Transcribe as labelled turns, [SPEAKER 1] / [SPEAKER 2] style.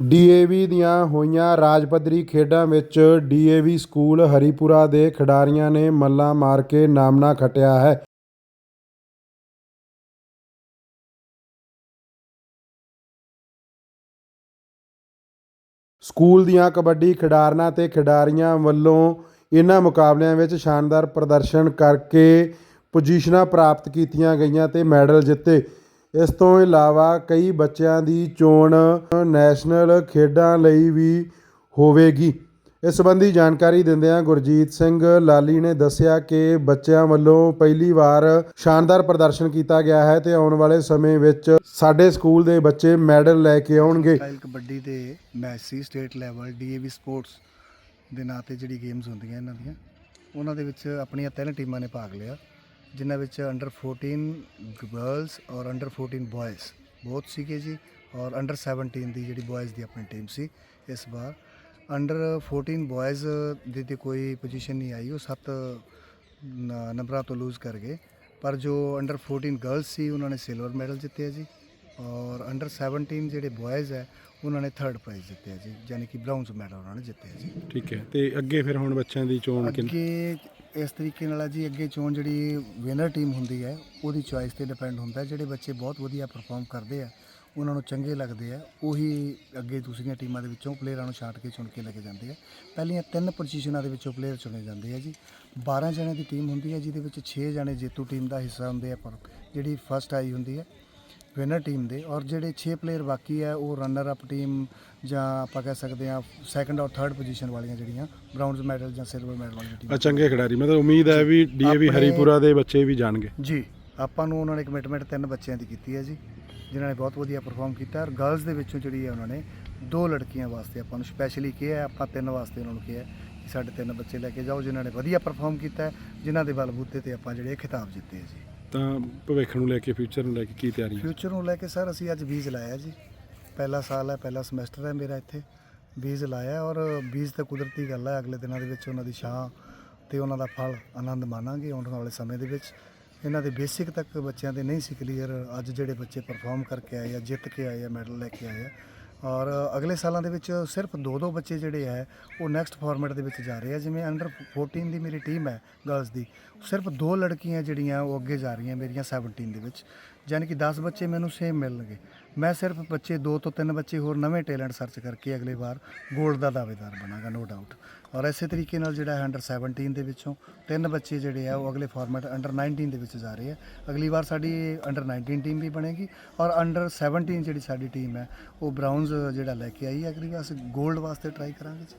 [SPEAKER 1] DAV ਦੀਆਂ ਹੋਈਆਂ ਰਾਜ ਪੱਧਰੀ ਖੇਡਾਂ ਵਿੱਚ ਡੀਏਵੀ ਸਕੂਲ ਹਰੀਪੁਰਾ ਦੇ ਖਿਡਾਰੀਆਂ ਨੇ ਮੱਲਾਂ ਮਾਰ ਕੇ ਨਾਮਣਾ ਖੱਟਿਆ ਹੈ। ਸਕੂਲ ਦੀਆਂ ਕਬੱਡੀ ਖਿਡਾਰਨਾਂ ਤੇ ਖਿਡਾਰੀਆਂ ਵੱਲੋਂ ਇਹਨਾਂ ਮੁਕਾਬਲਿਆਂ ਵਿੱਚ ਸ਼ਾਨਦਾਰ ਪ੍ਰਦਰਸ਼ਨ ਕਰਕੇ ਪੋਜੀਸ਼ਨਾਂ ਪ੍ਰਾਪਤ ਕੀਤੀਆਂ ਗਈਆਂ ਤੇ ਮੈਡਲ ਜਿੱਤੇ। ਇਸ ਤੋਂ ਇਲਾਵਾ ਕਈ ਬੱਚਿਆਂ ਦੀ ਚੋਣ ਨੈਸ਼ਨਲ ਖੇਡਾਂ ਲਈ ਵੀ ਹੋਵੇਗੀ। ਇਸ ਸੰਬੰਧੀ ਜਾਣਕਾਰੀ ਦਿੰਦਿਆਂ ਗੁਰਜੀਤ ਸਿੰਘ ਲਾਲੀ ਨੇ ਦੱਸਿਆ ਕਿ ਬੱਚਿਆਂ ਵੱਲੋਂ ਪਹਿਲੀ ਵਾਰ ਸ਼ਾਨਦਾਰ ਪ੍ਰਦਰਸ਼ਨ ਕੀਤਾ ਗਿਆ ਹੈ ਤੇ ਆਉਣ ਵਾਲੇ ਸਮੇਂ ਵਿੱਚ ਸਾਡੇ ਸਕੂਲ ਦੇ ਬੱਚੇ ਮੈਡਲ ਲੈ ਕੇ ਆਉਣਗੇ।
[SPEAKER 2] ਸਟਾਈਲ ਕਬੱਡੀ ਦੇ ਮੈਚ ਸੀ ਸਟੇਟ ਲੈਵਲ ਡੀਏਵੀ ਸਪੋਰਟਸ ਦੇ ਨਾਂ ਤੇ ਜਿਹੜੀ ਗੇਮਸ ਹੁੰਦੀਆਂ ਇਹਨਾਂ ਦੀਆਂ, ਉਹਨਾਂ ਦੇ ਵਿੱਚ ਆਪਣੀਆਂ ਤਿੰਨ ਟੀਮਾਂ ਨੇ ਭਾਗ ਲਿਆ। ਜਿਨ੍ਹਾਂ ਵਿੱਚ ਅੰਡਰ 14 ਗਰਲਸ ਔਰ ਅੰਡਰ 14 ਬॉयਜ਼ ਬਹੁਤ ਸੀਗੇ ਜੀ ਔਰ ਅੰਡਰ 17 ਦੀ ਜਿਹੜੀ ਬॉयਜ਼ ਦੀ ਆਪਣੀ ਟੀਮ ਸੀ ਇਸ ਵਾਰ। ਅੰਡਰ 14 ਬॉयਜ਼ ਦੀ ਤੇ ਕੋਈ ਪੋਜੀਸ਼ਨ ਨਹੀਂ ਆਈ ਉਹ ਸੱਤ ਨੰਬਰਾਂ ਤੋਂ ਲੂਜ਼ ਕਰ ਗਏ। ਪਰ ਜੋ ਅੰਡਰ 14 ਗਰਲਸ ਸੀ ਉਹਨਾਂ ਨੇ ਸਿਲਵਰ ਮੈਡਲ ਜਿੱਤਿਆ ਜੀ ਔਰ ਅੰਡਰ 17 ਜਿਹੜੇ ਬॉयਜ਼ ਹੈ ਉਹਨਾਂ ਨੇ 3rd ਪ੍ਰਾਈਜ਼ ਜਿੱਤਿਆ ਜੀ ਯਾਨੀ ਕਿ ਬ੍ਰਾਊਨਜ਼ ਮੈਡਲ ਉਹਨਾਂ ਨੇ ਜਿੱਤਿਆ ਜੀ।
[SPEAKER 1] ਠੀਕ ਹੈ ਤੇ ਅੱਗੇ ਫਿਰ ਹੁਣ ਬੱਚਿਆਂ ਦੀ ਚੋਣ
[SPEAKER 2] ਅੱਗੇ ਇਸ ਤਰੀਕੇ ਨਾਲ ਆ ਜੀ ਅੱਗੇ ਚੋਣ ਜਿਹੜੀ ਵਿਨਰ ਟੀਮ ਹੁੰਦੀ ਹੈ, ਉਹਦੀ ਚੁਆਇਸ ਤੇ ਡਿਪੈਂਡ ਹੁੰਦਾ ਜਿਹੜੇ ਬੱਚੇ ਬਹੁਤ ਵਧੀਆ ਪਰਫਾਰਮ ਕਰਦੇ ਆ, ਉਹਨਾਂ ਨੂੰ ਚੰਗੇ ਲੱਗਦੇ ਆ, ਉਹੀ ਅੱਗੇ ਦੂਸਰੀਆਂ ਟੀਮਾਂ ਦੇ ਵਿੱਚੋਂ ਪਲੇਅਰਾਂ ਨੂੰ ਛਾਂਟ ਕੇ ਚੁਣ ਕੇ ਲੈ ਕੇ ਜਾਂਦੇ ਆ। ਪਹਿਲੀਆਂ ਤਿੰਨ ਪੋਜੀਸ਼ਨਾਂ ਦੇ ਵਿੱਚੋਂ ਪਲੇਅਰ ਚੁਣੇ ਜਾਂਦੇ ਆ ਜੀ। 12 ਜਣੇ ਦੀ ਟੀਮ ਹੁੰਦੀ ਹੈ, ਜਿਹਦੇ ਵਿੱਚ 6 ਜਣੇ ਜੇਤੂ ਟੀਮ ਦਾ ਹਿੱਸਾ ਹੁੰਦੇ ਆ, ਪਰ ਜਿਹੜੀ ਫਸਟ ਆਈ ਹੁੰਦੀ ਹੈ ਵਿਨਰ ਟੀਮ ਦੇ ਔਰ ਜਿਹੜੇ 6 ਪਲੇਅਰ ਬਾਕੀ ਹੈ ਉਹ ਰਨਰ ਅਪ ਟੀਮ ਜਾਂ ਆਪਾਂ ਕਹਿ ਸਕਦੇ ਆ ਸੈਕੰਡ ਔਰ ਥਰਡ ਪੋਜੀਸ਼ਨ ਵਾਲੀਆਂ ਜਿਹੜੀਆਂ ਬ੍ਰਾਊਨਜ਼ ਮੈਡਲ ਜਾਂ ਸਿਲਵਰ ਮੈਡਲ ਵਾਲੀਆਂ
[SPEAKER 1] ਆ
[SPEAKER 2] ਟੀਮਾਂ
[SPEAKER 1] ਚੰਗੇ ਖਿਡਾਰੀ ਮਤਲਬ ਉਮੀਦ ਹੈ ਵੀ ਡੀਏਵੀ ਹਰੀਪੁਰਾ ਦੇ ਬੱਚੇ ਵੀ ਜਾਣਗੇ।
[SPEAKER 2] ਜੀ ਆਪਾਂ ਨੂੰ ਉਹਨਾਂ ਨੇ ਕਮਿਟਮੈਂਟ ਤਿੰਨ ਬੱਚਿਆਂ ਦੀ ਕੀਤੀ ਹੈ ਜੀ ਜਿਨ੍ਹਾਂ ਨੇ ਬਹੁਤ ਵਧੀਆ ਪਰਫਾਰਮ ਕੀਤਾ ਔਰ ਗਰਲਸ ਦੇ ਵਿੱਚੋਂ ਜਿਹੜੀ ਹੈ ਉਹਨਾਂ ਨੇ ਦੋ ਲੜਕੀਆਂ ਵਾਸਤੇ ਆਪਾਂ ਨੂੰ ਸਪੈਸ਼ਲੀ ਕਿਹਾ ਆਪਾਂ ਤਿੰਨ ਵਾਸਤੇ ਉਹਨਾਂ ਨੂੰ ਕਿਹਾ ਕਿ ਸਾਡੇ ਤਿੰਨ ਬੱਚੇ ਲੈ ਕੇ ਜਾਓ ਜਿਨ੍ਹਾਂ ਨੇ ਵਧੀਆ ਪਰਫਾਰਮ ਕੀਤਾ ਜਿਨ੍ਹਾਂ ਦੇ ਬਲਬੂਤੇ ਤੇ ਆਪਾਂ ਜਿਹੜੇ ਖਿਤਾਬ ਜਿੱਤੇ ਹੈ ਜੀ।
[SPEAKER 1] ਤਾਂ ਭਵਿੱਖ ਨੂੰ ਲੈ ਕੇ ਫਿਊਚਰ ਨੂੰ ਲੈ ਕੇ ਕੀ ਤਿਆਰੀ ਹੈ
[SPEAKER 2] ਫਿਊਚਰ ਨੂੰ ਲੈ ਕੇ ਸਰ ਅਸੀਂ ਅੱਜ ਬੀਜ ਲਾਇਆ ਜੀ। ਪਹਿਲਾ ਸਾਲ ਹੈ, ਪਹਿਲਾ ਸਮੈਸਟਰ ਹੈ ਮੇਰਾ ਇੱਥੇ। ਬੀਜ ਲਾਇਆ ਔਰ ਬੀਜ ਤਾਂ ਕੁਦਰਤੀ ਗੱਲ ਹੈ, ਅਗਲੇ ਦਿਨਾਂ ਦੇ ਵਿੱਚ ਉਹਨਾਂ ਦੀ ਛਾਂ ਤੇ ਉਹਨਾਂ ਦਾ ਫਲ ਆਨੰਦ ਮਾਣਾਂਗੇ ਆਉਣ ਵਾਲੇ ਸਮੇਂ ਦੇ ਵਿੱਚ। ਇਹਨਾਂ ਦੇ ਬੇਸਿਕ ਤੱਕ ਬੱਚਿਆਂ ਦੇ ਨਹੀਂ ਸੀ ਕਲੀਅਰ ਅੱਜ ਜਿਹੜੇ ਬੱਚੇ ਪਰਫਾਰਮ ਕਰਕੇ ਆਏ ਆ, ਜਿੱਤ ਕੇ ਆਏ ਆ ਮੈਡਲ ਲੈ ਕੇ ਆਏ ਆ ਔਰ ਅਗਲੇ ਸਾਲਾਂ ਦੇ ਵਿੱਚ ਸਿਰਫ ਦੋ ਦੋ ਬੱਚੇ ਜਿਹੜੇ ਹੈ, ਉਹ ਨੈਕਸਟ ਫਾਰਮੈਟ ਦੇ ਵਿੱਚ ਜਾ ਰਹੇ ਆ ਜਿਵੇਂ ਅੰਡਰ 14 ਦੀ ਮੇਰੀ ਟੀਮ ਹੈ ਗਰਲਸ ਦੀ। ਸਿਰਫ ਦੋ ਲੜਕੀਆਂ ਜਿਹੜੀਆਂ ਉਹ ਅੱਗੇ ਜਾ ਰਹੀਆਂ ਮੇਰੀਆਂ 17 ਦੇ ਵਿੱਚ। ਯਾਨੀ ਕਿ 10 ਬੱਚੇ ਮੈਨੂੰ ਸੇਮ ਮਿਲਣਗੇ। ਮੈਂ ਸਿਰਫ ਬੱਚੇ ਦੋ ਤੋਂ ਤਿੰਨ ਬੱਚੇ ਹੋਰ ਨਵੇਂ ਟੈਲੈਂਟ ਸਰਚ ਕਰਕੇ ਅਗਲੇ ਵਾਰ 골ਡ ਦਾ ਦਾਅਵੇਦਾਰ ਬਣਾਂਗਾ ਨੋ ਡਾਊਟ ਔਰ ਇਸੇ ਤਰੀਕੇ ਨਾਲ ਜਿਹੜਾ ਹੈ ਅੰਡਰ 17 ਦੇ ਵਿੱਚੋਂ ਤਿੰਨ ਬੱਚੇ ਜਿਹੜੇ ਆ ਉਹ ਅਗਲੇ ਫਾਰਮੈਟ ਅੰਡਰ 19 ਦੇ ਵਿੱਚ ਜਾ ਰਹੇ ਆ। ਅਗਲੀ ਵਾਰ ਸਾਡੀ ਅੰਡਰ 19 ਟੀਮ ਵੀ ਬਣੇਗੀ ਔਰ ਅੰਡਰ 17 ਜਿਹੜੀ ਸਾਡੀ ਟੀਮ ਹੈ, ਉਹ ਬ੍ਰਾਊਨਜ਼ ਜਿਹੜਾ ਲੈ ਕੇ ਆਈ ਹੈ। ਅਗਲੀ ਵਾਰ ਅਸੀਂ 골ਡ ਵਾਸਤੇ ਟਰਾਈ ਕਰਾਂਗੇ ਜੀ।